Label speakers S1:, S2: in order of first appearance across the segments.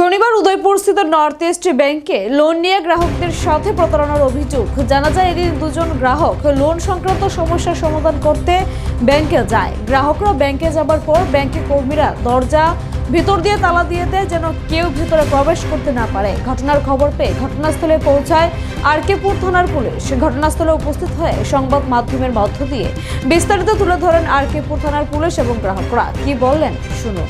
S1: শনিবার উদয়পুরস্থিত north east ব্যাংকে লোন নিয়ে গ্রাহকদের সাথে প্রতারণার অভিযোগ। জানা যায়, এদিন দুজন গ্রাহক লোন সংক্রান্ত সমস্যার সমাধান করতে ব্যাংকে যায়। গ্রাহকরা ব্যাংকে যাবার পর ব্যাংকে কর্মীরা দরজা ভিতর দিয়ে তালা দিয়ে দেয় যেন কেউ ভিতরে প্রবেশ করতে না পারে। ঘটনার খবর পেয়ে ঘটনাস্থলে পৌঁছায় আরকেপুর থানার পুলিশ। ঘটনাস্থলে উপস্থিত হয়ে সংবাদ মাধ্যমের মধ্য দিয়ে বিস্তারিত তুলে ধরেন আরকেপুর থানার পুলিশ এবং গ্রাহকরা। কি বললেন, শুনুন।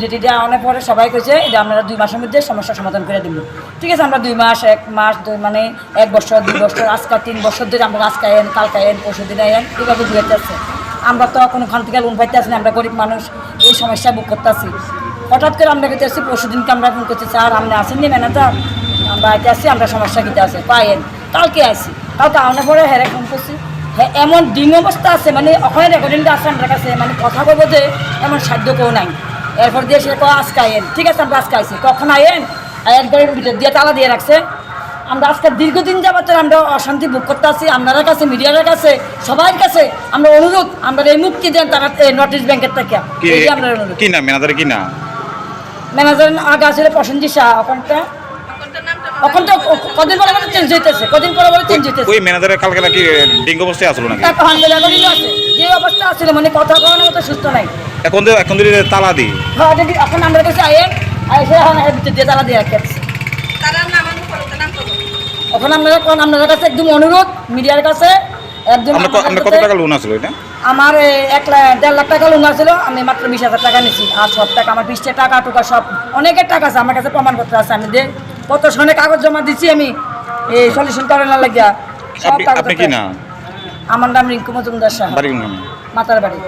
S2: যেটা অনেক পরে সবাই কইছে যে আপনারা দুই মাসের মধ্যে সমস্যার সমাধান করে দিব। ঠিক আছে, আমরা দুই মাস, এক মাস, দুই মানে এক বছর, দুই বছর আজকাল তিন বছর ধরে আমরা আজকে আইন, কালকে আইন, পরশু দিন আইন এইভাবে বুঝাইতে আছে। আমরা তো কোনোখান থেকে লোন পাইতে আসি আমরা গরিব মানুষ, এই সমস্যা বুক করতে আসি। হঠাৎ করে আমরা কেটে আসি, পরশু দিনকে আমরা ফোন করছি, স্যার, আপনি আসেননি ম্যানেজার? আমরা আইতে আসি, আমরা সমস্যা কেটে আছে। পাইন কালকে আসি কালকে আনার পরে হেরে ফোন করছি। হ্যাঁ এমন ডিম অবস্থা আছে মানে ওখানে রেকর্ডিংটা আছে আমার কাছে মানে কথা বলব যে এমন সাধ্য কেউ নাই। এরপর দিয়ে সে কয় আজকে আইন ঠিক আছে আমরা আজকে আইসি কখন আইন একবারে ভিতর দিয়ে তালা দিয়ে রাখছে। আমরা আজকে দীর্ঘদিন যাবত আমরা অশান্তি ভোগ করতে আছি আপনাদের কাছে মিডিয়ার কাছে সবার কাছে আমরা অনুরোধ আমরা এই মুক্তি দেন তারা নর্থ ইস্ট ব্যাংকের থেকে।
S3: কি? নাম? ম্যানেজার কি না
S2: ম্যানেজার আগে আসলে প্রসেনজি শাহ ওখানটা এখন তো কদিন পরে চেঞ্জ হইতেছে কদিন পরে চেঞ্জ হইতেছে।
S3: ওই ম্যানেজারের কালকে নাকি ডেঙ্গু অবস্থায় আসলো নাকি?
S2: আছে? যে মানে কথা কওয়ার মতো সুস্থ নাই।
S3: এখন তো এখন তালা দিই
S2: হ্যাঁ এখন আমরা কাছে আইসে এখন দিয়ে তালা দিয়ে রাখছে এখন আপনারা কোন আপনাদের কাছে একদম অনুরোধ মিডিয়ার কাছে একদম
S3: কত টাকা লোন আসলো এটা?
S2: আমার এক দেড় লাখ টাকা লোন ছিল আমি মাত্র বিশ হাজার টাকা নিছি। আর সব টাকা আমার বিশটা টাকা টুকা সব অনেকের টাকা আছে আমার কাছে প্রমাণপত্র আছে আমি যে কত সনে কাগজ জমা দিচ্ছি আমি এই সলিউশন করার না লাগিয়া। সব
S3: আপনি
S2: কাগজ
S3: আপনি কি না?
S2: আমার নাম রিঙ্কু মজুমদার
S3: গ্রামে?
S2: মাতার বাড়ি।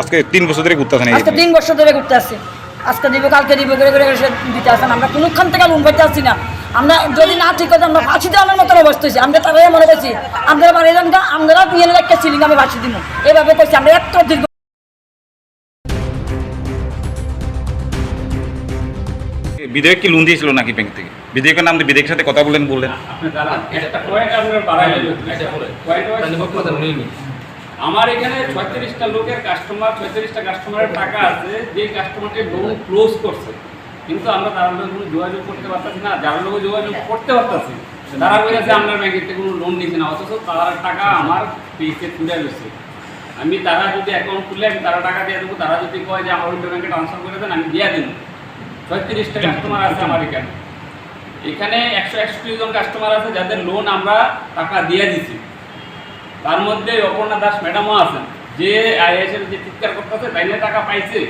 S3: আজকে তিন বছর ধরে ঘুরতে আসেন
S2: আজকে তিন বছর ধরে ঘুরতে আসছি। আজকে দিব কালকে দিব করে করে দিতে আসেন। আমরা কোনোখান থেকে লোন পাইতে আসছি না। আমরা যদি না ঠিক হতো আমরা ফাঁসি দেওয়ার মতো অবস্থা হয়েছি। আমরা তারাই মনে করছি আমরা বাড়ি যান আমরা বিয়ে একটা সিলিং আমি ফাঁসি দিব এভাবে করছি আমরা এত দীর্ঘ
S3: বিধায়ক কি লোন দিয়েছিল নাকি ব্যাংক থেকে? বিধায়কের নাম দিয়ে বিধায়কের সাথে কথা বললেন। বললেন
S4: আমার এখানে ছয়ত্রিশটা লোকের কাস্টমার ছয়ত্রিশটা কাস্টমারের টাকা আছে, যে কাস্টমারটি লোন ক্লোজ করছে। কিন্তু আমরা তার লোক কোনো যোগাযোগ করতে পারতেছি না, যার লোক যোগাযোগ করতে পারতেছি, তারা বলেছে আপনার ব্যাংকের থেকে কোনো লোন নিচ্ছে না। অথচ তার টাকা আমার পেজে তুলে রয়েছে আমি তারা যদি অ্যাকাউন্ট খুলে, আমি তারা টাকা দিয়ে দেবো, তারা যদি কয় যে আমার উল্টো ব্যাংকে ট্রান্সফার করে দেন, আমি দিয়ে দেবো। ছয়ত্রিশটা কাস্টমার আছে আমার এখানে। এখানে একশো একষট্টি জন কাস্টমার আছে যাদের লোন আমরা টাকা দিয়ে দিছি। তার মধ্যে অপর্ণা দাস ম্যাডামও আছেন। যে আইএসের যে চিৎকার করতেছে তাই টাকা পাইছে।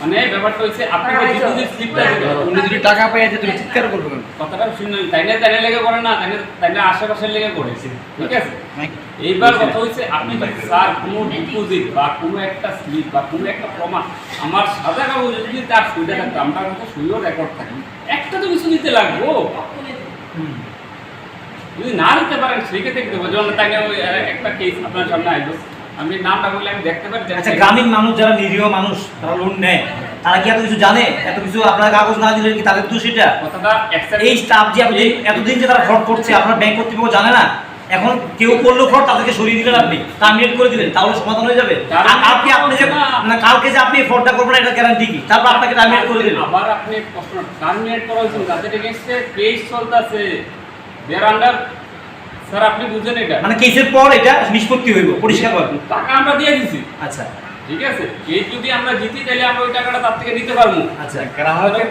S4: মানে ব্যাপারটা হচ্ছে আপনি যে ডিপোজিট স্লিপটা দিবেন
S5: উনি যদি টাকা পেয়ে যে তুমি চিৎকার করবে কেন?
S4: কথাটা শুনুন তাই নিয়ে তাই লেগে করে না তাই নিয়ে আশেপাশের লেগে করেছে ঠিক আছে? এইবার কথা হচ্ছে আপনি যদি স্যার কোনো ডিপোজিট বা কোনো একটা স্লিপ বা কোনো একটা প্রমাণ আমার সাদা কাগজে যদি তার সুবিধা থাকতো আমরা কাছে সুইও রেকর্ড থাকে একটা তো কিছু দিতে লাগবো যদি না দিতে পারেন সেক্ষেত্রে দেবো যেমন তাকে একটা কেস আপনার সামনে আসব আমি নামটা বললে আমি দেখতে পারি
S5: আচ্ছা গ্রামীণ মানুষ যারা নিরীহ মানুষ তারা লোন নেয়। তারা কি এত কিছু জানে? এত কিছু আপনার কাগজ না দিলে কি তাদের দোষ এটা? এই স্টাফ যে আপনি এতদিন যে তারা ফ্রড করছে আপনার ব্যাংক কর্তৃপক্ষ জানে না। এখন কেউ করল ফ্রড তাদেরকে সরিয়ে দিলেন আপনি। টার্মিনেট করে দিলেন তাহলে সমাধান হয়ে যাবে। আর কালকে আপনি যে না কালকে যে আপনি ফ্রডটা করবেন এটা গ্যারান্টি কি? তারপর আপনাকে টার্মিনেট করে দিলেন।
S4: আবার আপনি প্রশ্ন টার্মিনেট করা হয়েছে যাদের এগেইনস্টে কেস চলতেছে দেয়ার আন্ডার স্যার আপনি বুঝেন এটা।
S5: মানে কেসের পর এটা নিষ্পত্তি হইব পরিষ্কার ভাবে
S4: টাকা আমরা দিয়ে দিছি।
S5: আচ্ছা।
S4: ঠিক আছে? কেস যদি আমরা জিতি তাহলে আমরা ওই টাকাটা তার থেকে নিতে পারব।
S5: আচ্ছা।
S4: গ্রাহকের